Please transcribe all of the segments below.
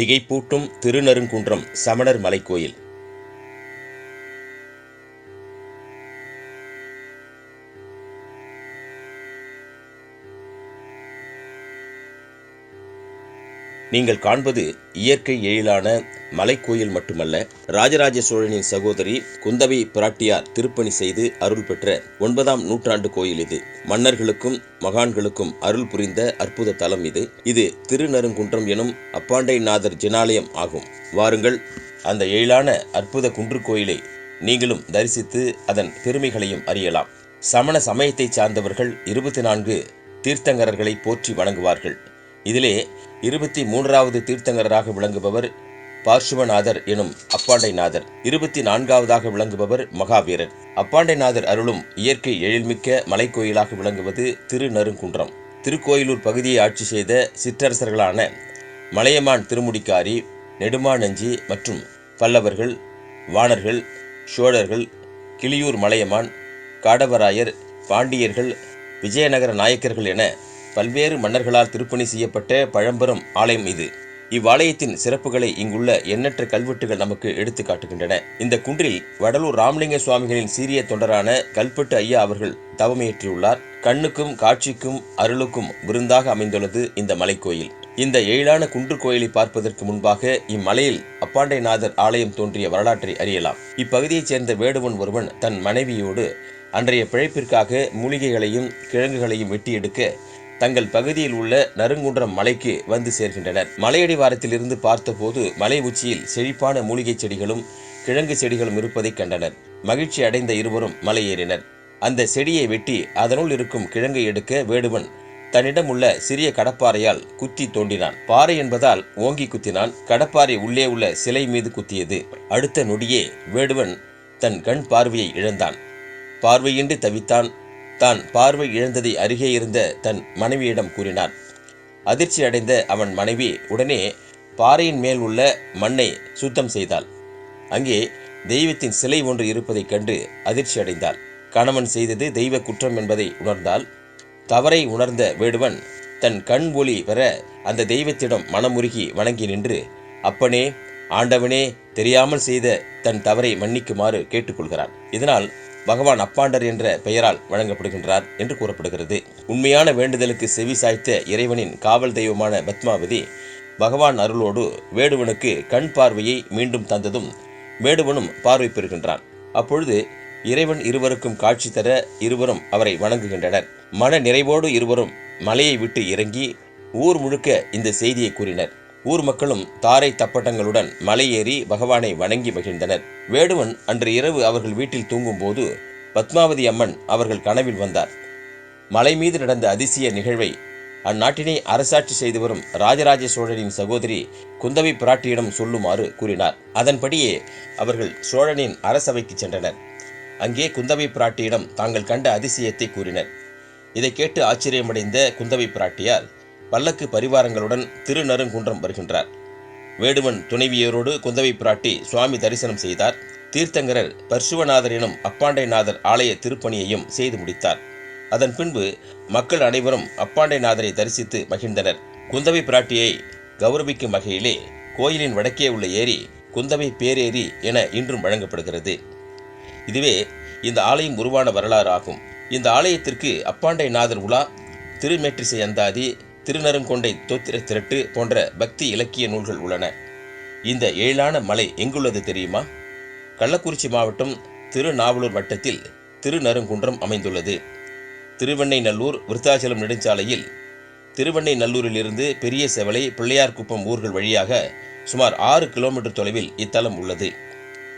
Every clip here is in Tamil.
திகைப்பூட்டும் திருநருங்குன்றம் சமணர் மலைக்கோயில். நீங்கள் காண்பது இயற்கை எழிலான மலைக்கோயில் மட்டுமல்ல ராஜராஜ சோழனின் சகோதரி குந்தவை பிராட்டியார் திருப்பணி செய்து அருள் பெற்ற ஒன்பதாம் நூற்றாண்டு கோயில் இது. மன்னர்களுக்கும் மகான்களுக்கும் அருள் புரிந்த அற்புத தலம் இது. இது திருநருங்குன்றம் எனும் அப்பாண்டைநாதர் ஜினாலயம் ஆகும். வாருங்கள் அந்த எழிலான அற்புத குன்று கோயிலை நீங்களும் தரிசித்து அதன் பெருமைகளையும் அறியலாம். சமண சமயத்தைச் சார்ந்தவர்கள் இருபத்தி நான்கு தீர்த்தங்கரர்களை போற்றி வணங்குவார்கள். இதிலே இருபத்தி மூன்றாவது தீர்த்தங்கரராக விளங்குபவர் பார்ஷுவநாதர் எனும் அப்பாண்டைநாதர். இருபத்தி நான்காவதாக விளங்குபவர் மகாவீரர். அப்பாண்டைநாதர் அருளும் இயற்கை எழில்மிக்க மலைக்கோயிலாக விளங்குவது திருநருங்குன்றம். திருக்கோயிலூர் பகுதியை ஆட்சி செய்த சிற்றரசர்களான மலையமான் திருமுடிக்காரி நெடுமானஞ்சி மற்றும் பல்லவர்கள் வாணர்கள் சோழர்கள் கிளியூர் மலையமான் காடவராயர் பாண்டியர்கள் விஜயநகர நாயக்கர்கள் என பல்வேறு மன்னர்களால் திருப்பணி செய்யப்பட்ட பழம்பெரும் ஆலயம் இது. இவ்வாலயத்தின் சிறப்புகளை இங்குள்ள எண்ணற்ற கல்வெட்டுகள் நமக்கு எடுத்து காட்டுகின்றன. இந்த குன்றில் வடலூர் ராமலிங்க சுவாமிகளின் சீரிய தொண்டரான கல்பட்டு ஐயா அவர்கள் தவமையற்றியுள்ளார் கண்ணுக்கும் காட்சிக்கும் அருளுக்கும் விருந்தாக அமைந்துள்ளது இந்த மலைக்கோயில். இந்த எழிலான குன்று கோயிலை பார்ப்பதற்கு முன்பாக இம்மலையில் அப்பாண்டைநாதர் ஆலயம் தோன்றிய வரலாற்றை அறியலாம். இப்பகுதியைச் சேர்ந்த வேடுவன் ஒருவன் தன் மனைவியோடு அன்றைய பிழைப்பிற்காக மூலிகைகளையும் கிழங்குகளையும் வெட்டி எடுக்க தங்கள் பகுதியில் உள்ள நறுங்குன்றம் மலைக்கு வந்து சேர்கின்றனர். மலையடிவாரத்திலிருந்து பார்த்தபோது மலை உச்சியில் செழிப்பான மூலிகைச் செடிகளும் கிழங்கு செடிகளும் இருப்பதைக் கண்டனர். மகிழ்ச்சி அடைந்த இருவரும் மலையேறினர். அந்த செடியை வெட்டி அதனுள் இருக்கும் கிழங்கை எடுக்க வேடுவன் தன்னிடம் உள்ள சிறிய கடப்பாறையால் குத்தி தோண்டினான். பாறை என்பதால் ஓங்கி குத்தினான். கடப்பாறை உள்ளே உள்ள சிலை மீது குத்தியது. அடுத்த நொடியே வேடுவன் தன் கண் பார்வையை இழந்தான். பார்வையின்றி தவித்தான். தான் பார்வை இழந்ததை அருகே இருந்த தன் மனைவியிடம் கூறினான். அதிர்ச்சி அடைந்த அவன் மனைவி உடனே பாறையின் மேல் உள்ள மண்ணை சுத்தம் செய்தாள். அங்கே தெய்வத்தின் சிலை ஒன்று இருப்பதைக் கண்டு அதிர்ச்சி அடைந்தாள் கணவன் செய்தது தெய்வ குற்றம் என்பதை உணர்ந்தால் தவறை உணர்ந்த வேடுவன் தன் கண் ஒளி பெற அந்த தெய்வத்திடம் மனமுருகி வணங்கி நின்று அப்பனே ஆண்டவனே தெரியாமல் செய்த தன் தவறை மன்னிக்குமாறு கேட்டுக்கொள்கிறான். இதனால் பகவான் அப்பாண்டர் என்ற பெயரால் வழங்கப்படுகின்றார் என்று கூறப்படுகிறது. உண்மையான வேண்டுதலுக்கு செவி சாய்த்த இறைவனின் காவல் தெய்வமான பத்மாவதி பகவான் அருளோடு வேடுவனுக்கு கண் பார்வையை மீண்டும் தந்ததும் வேடுவனும் பார்வை பெறுகின்றான். அப்பொழுது இறைவன் இருவருக்கும் காட்சி தர இருவரும் அவரை வணங்குகின்றனர். மன நிறைவோடு இருவரும் மலையை விட்டு இறங்கி ஊர் முழுக்க இந்த செய்தியை கூறினர். ஊர் மக்களும் தாரை தப்பட்டங்களுடன் மலை ஏறி பகவானை வணங்கி மகிழ்ந்தனர். வேடுவன் அன்று இரவு அவர்கள் வீட்டில் தூங்கும்போது பத்மாவதி அம்மன் அவர்கள் கனவில் வந்தார். மலை மீது நடந்த அதிசய நிகழ்வை அந்நாட்டினை அரசாட்சி செய்து வரும் ராஜராஜ சோழனின் சகோதரி குந்தவை பிராட்டியிடம் சொல்லுமாறு கூறினார். அதன்படியே அவர்கள் சோழனின் அரசவைக்கு சென்றனர். அங்கே குந்தவை பிராட்டியிடம் தாங்கள் கண்ட அதிசயத்தை கூறினர். இதை கேட்டு ஆச்சரியமடைந்த குந்தவை பிராட்டியார் பல்லக்கு பரிவாரங்களுடன் திருநருங்குன்றம் வருகின்றார். வேடுவன் துணைவியரோடு குந்தவை பிராட்டி சுவாமி தரிசனம் செய்தார். தீர்த்தங்கரர் பர்சுவநாதர் எனும் அப்பாண்டைநாதர் ஆலய திருப்பணியையும் செய்து முடித்தார். அதன் பின்பு மக்கள் அனைவரும் அப்பாண்டைநாதரை தரிசித்து மகிழ்ந்தனர். குந்தவை பிராட்டியை கௌரவிக்கும் வகையிலே கோயிலின் வடக்கே உள்ள ஏரி குந்தவை பேரேரி என இன்றும் வழங்கப்படுகிறது. இதுவே இந்த ஆலயம் உருவான வரலாறு ஆகும். இந்த ஆலயத்திற்கு அப்பாண்டைநாதர் உலா திருமேற்றிசை அந்தாதி திருநருங்கொண்டை தோத்திர திரட்டு போன்ற பக்தி இலக்கிய நூல்கள் உள்ளன. இந்த ஏழான மலை எங்குள்ளது தெரியுமா? கள்ளக்குறிச்சி மாவட்டம் திருநாவலூர் வட்டத்தில் திருநருங்குன்றம் அமைந்துள்ளது. திருவெண்ணைநல்லூர் விருத்தாச்சலம் நெடுஞ்சாலையில் திருவெண்ணைநல்லூரிலிருந்து பெரிய செவலை பிள்ளையார்குப்பம் ஊர்கள் வழியாக சுமார் ஆறு கிலோமீட்டர் தொலைவில் இத்தலம் உள்ளது.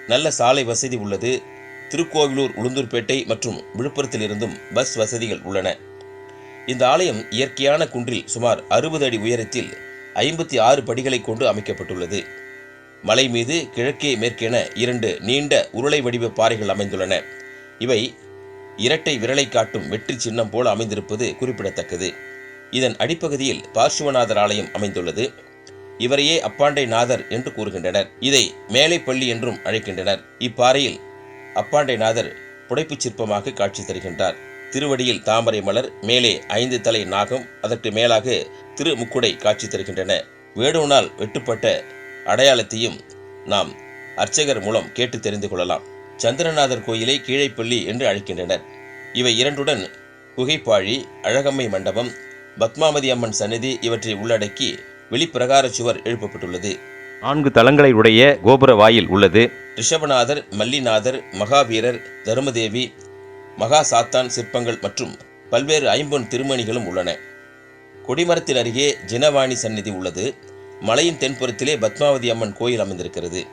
நல்ல சாலை வசதி உள்ளது. திருக்கோவிலூர் உளுந்தூர்பேட்டை மற்றும் விழுப்புரத்திலிருந்தும் பஸ் வசதிகள் உள்ளன. இந்த ஆலயம் இயற்கையான குன்றில் சுமார் அறுபது அடி உயரத்தில் ஐம்பத்தி ஆறு படிகளை கொண்டு அமைக்கப்பட்டுள்ளது. மலை மீது கிழக்கே மேற்கென இரண்டு நீண்ட உருளை வடிவ பாறைகள் அமைந்துள்ளன. இவை இரட்டை விரலை காட்டும் வெற்றி சின்னம் போல அமைந்திருப்பது குறிப்பிடத்தக்கது. இதன் அடிப்பகுதியில் பார்சுவநாதர் ஆலயம் அமைந்துள்ளது. இவரையே அப்பாண்டை நாதர் என்று கூறுகின்றனர். இதை மேலைப்பள்ளி என்றும் அழைக்கின்றனர். இப்பாறையில் அப்பாண்டை நாதர் புடைப்புச் சிற்பமாக காட்சி தருகின்றார். திருவடியில் தாமரை மலர் மேலே ஐந்து தலை நாகம் அதற்கு மேலாக திருமுக்குடை காட்சி தருகின்றன. வேடுவனால் வெட்டுப்பட்ட அடையாளத்தையும் நாம் அர்ச்சகர் மூலம் கேட்டு தெரிந்து கொள்ளலாம். சந்திரநாதர் கோயிலை கீழைப்பள்ளி என்று அழைக்கின்றனர். இவை இரண்டுடன் குகைப்பாழி அழகம்மை மண்டபம் பத்மாவதி அம்மன் சந்நிதி இவற்றை உள்ளடக்கி வெளிப்பிரகார சுவர் எழுப்பப்பட்டுள்ளது. நான்கு தளங்களை உடைய கோபுர வாயில் உள்ளது. ரிஷபநாதர் மல்லிநாதர் மகாவீரர் தருமதேவி மகா சாத்தான் சிற்பங்கள் மற்றும் பல்வேறு ஐம்பொன் திருமணிகளும் உள்ளன. கொடிமரத்தின் அருகே ஜினவாணி சந்நிதி உள்ளது. மலையின் தென்புறத்திலே பத்மாவதி அம்மன் கோயில் அமைந்திருக்கிறது.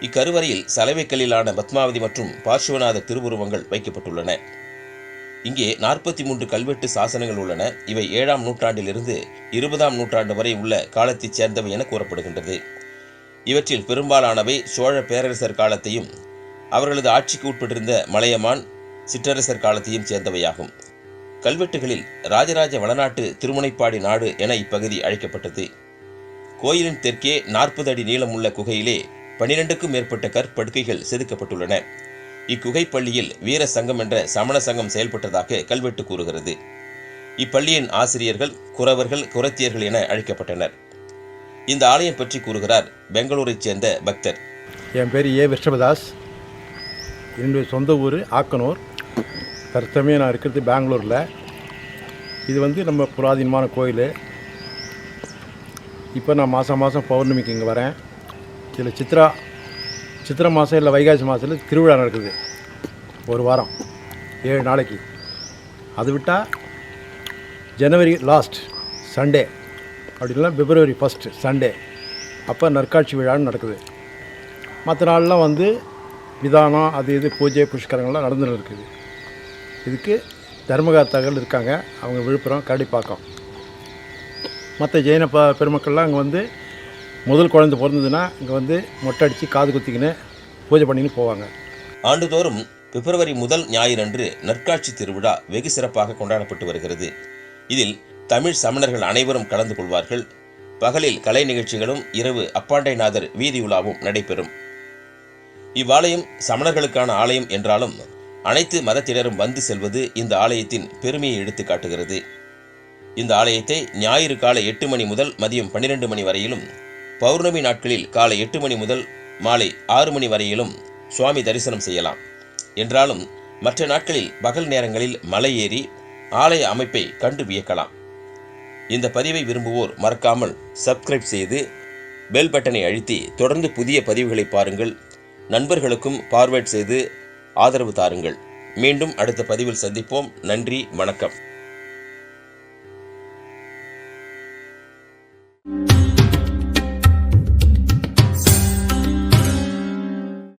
இக்கருவறையில் சலவைக்கல்லிலான பத்மாவதி மற்றும் பார்ஸ்வநாத திருவுருவங்கள் வைக்கப்பட்டுள்ளன. இங்கே நாற்பத்தி மூன்று கல்வெட்டு சாசனங்கள் உள்ளன. இவை ஏழாம் நூற்றாண்டிலிருந்து இருபதாம் நூற்றாண்டு வரை உள்ள காலத்தைச் சேர்ந்தவை என கூறப்படுகின்றது. இவற்றில் பெரும்பாலானவை சோழ பேரரசர் காலத்தையும் அவர்களது ஆட்சிக்கு உட்பட்டிருந்த மலையமான் சிற்றரசர் காலத்தையும் சேர்ந்தவையாகும். கல்வெட்டுகளில் ராஜராஜ வளநாட்டு திருமுனைப்பாடி நாடு என இப்பகுதி அழைக்கப்பட்டது. கோயிலின் தெற்கே நாற்பது அடி நீளமுள்ள குகையிலே பனிரெண்டுக்கும் மேற்பட்ட கற்படுக்கைகள் செதுக்கப்பட்டுள்ளன. இக்குகை பள்ளியில் வீர சங்கம் என்ற சமண சங்கம் செயல்பட்டதாக கல்வெட்டு கூறுகிறது. இப்பள்ளியின் ஆசிரியர்கள் குறவர்கள் குரத்தியர்கள் என அழைக்கப்பட்டனர். இந்த ஆலயம் பற்றி கூறுகிறார் பெங்களூரைச் சேர்ந்த பக்தர். என் பேர் ஏ. விஷ்ணபதாஸ் என்னுடைய சொந்த ஊர் ஆக்கனூர். தற்சமயம் நான் இருக்கிறது பெங்களூரில். இது வந்து நம்ம புராதீனமான கோயில். இப்போ நான் மாதம் மாதம் பௌர்ணமிக்கு இங்கே வரேன். இதில் சித்ரா சித்திரை மாதம் இல்லை வைகாசி மாதத்தில் திருவிழா நடக்குது. ஒரு வாரம் ஏழு நாளைக்கு. அது விட்டால் ஜனவரி லாஸ்ட் சண்டே அப்படி பிப்ரவரி ஃபஸ்ட்டு சண்டே அப்போ நற்காட்சி விழான்னு நடக்குது. மற்ற நாள்லாம் வந்து விதானம் அது இது பூஜை புஷ்கரங்கள்லாம் நடந்துன்னு இருக்குது. இதுக்கு தர்மகர்த்தாக்கள் இருக்காங்க. அவங்க விழுப்புரம் கரடிப்பாக்கம். மற்ற ஜெயின ப பெருமக்கள்லாம் அங்கே வந்து முதல் குழந்தை பிறந்ததுன்னா இங்கே வந்து மொட்டை அடித்து காது குத்திக்கின்னு பூஜை பண்ணின்னு போவாங்க. ஆண்டுதோறும் பிப்ரவரி முதல் ஞாயிறன்று நற்காட்சி திருவிழா வெகு சிறப்பாக கொண்டாடப்பட்டு வருகிறது. இதில் தமிழ் சமணர்கள் அனைவரும் கலந்து கொள்வார்கள். பகலில் கலை நிகழ்ச்சிகளும் இரவு அப்பாண்டைநாதர் வீதி உலாவும் நடைபெறும். இவ்வாலயம் சமணர்களுக்கான ஆலயம் என்றாலும் அனைத்து மதத்தினரும் வந்து செல்வது இந்த ஆலயத்தின் பெருமையை எடுத்து காட்டுகிறது. இந்த ஆலயத்தை ஞாயிறு காலை எட்டு மணி முதல் மதியம் பன்னிரண்டு மணி வரையிலும் பௌர்ணமி நாட்களில் காலை எட்டு மணி முதல் மாலை ஆறு மணி வரையிலும் சுவாமி தரிசனம் செய்யலாம். என்றாலும் மற்ற நாட்களில் பகல் நேரங்களில் மலை ஏறி ஆலய அமைப்பை கண்டு வியக்கலாம். இந்த பதிவை விரும்புவோர் மறக்காமல் சப்ஸ்கிரைப் செய்து பெல் பட்டனை அழுத்தி தொடர்ந்து புதிய பதிவுகளை பாருங்கள். நண்பர்களுக்கும் பார்வேட் செய்து ஆதரவு தாருங்கள். மீண்டும் அடுத்த பதிவில் சந்திப்போம். நன்றி வணக்கம்.